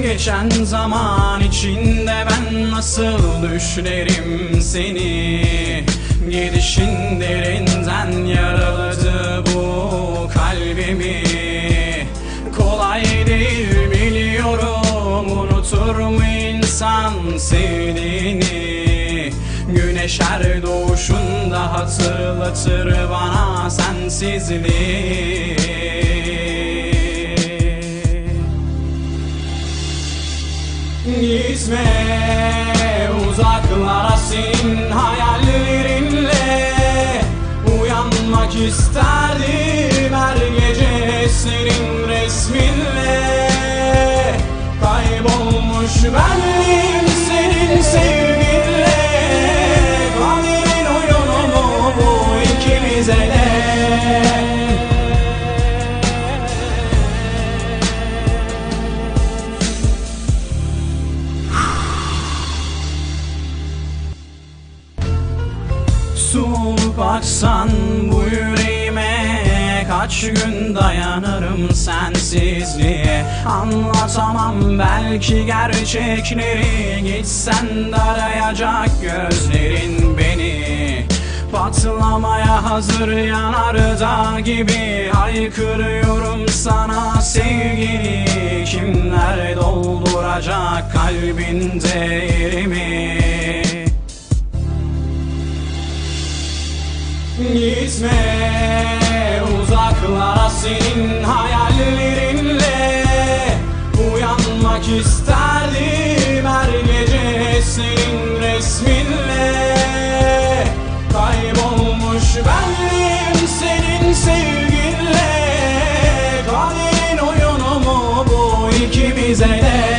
Geçen zaman içinde ben nasıl düşlerim seni? Gidişin derinden yaraladı bu kalbimi. Kolay değil biliyorum unutur mu insan sevdiğini? Güneş her doğuşunda hatırlatır bana sensizliği Gitme uzaklara senin hayallerinle. Uyanmak isterdim Soğuk baksan bu yüreğime Kaç gün dayanırım sensizliğe? Anlatamam belki gerçekleri Gitsen de arayacak gözlerin beni. Patlamaya hazır yanardağ gibi Haykırıyorum sana sevgili. Kimler dolduracak kalbinde yerimi Gitme uzaklara senin hayallerinle. Uyanmak isterdim her gece senin resminle. Kaybolmuş benliğim senin sevginle. Kaderin oyunu mu bu ikimize de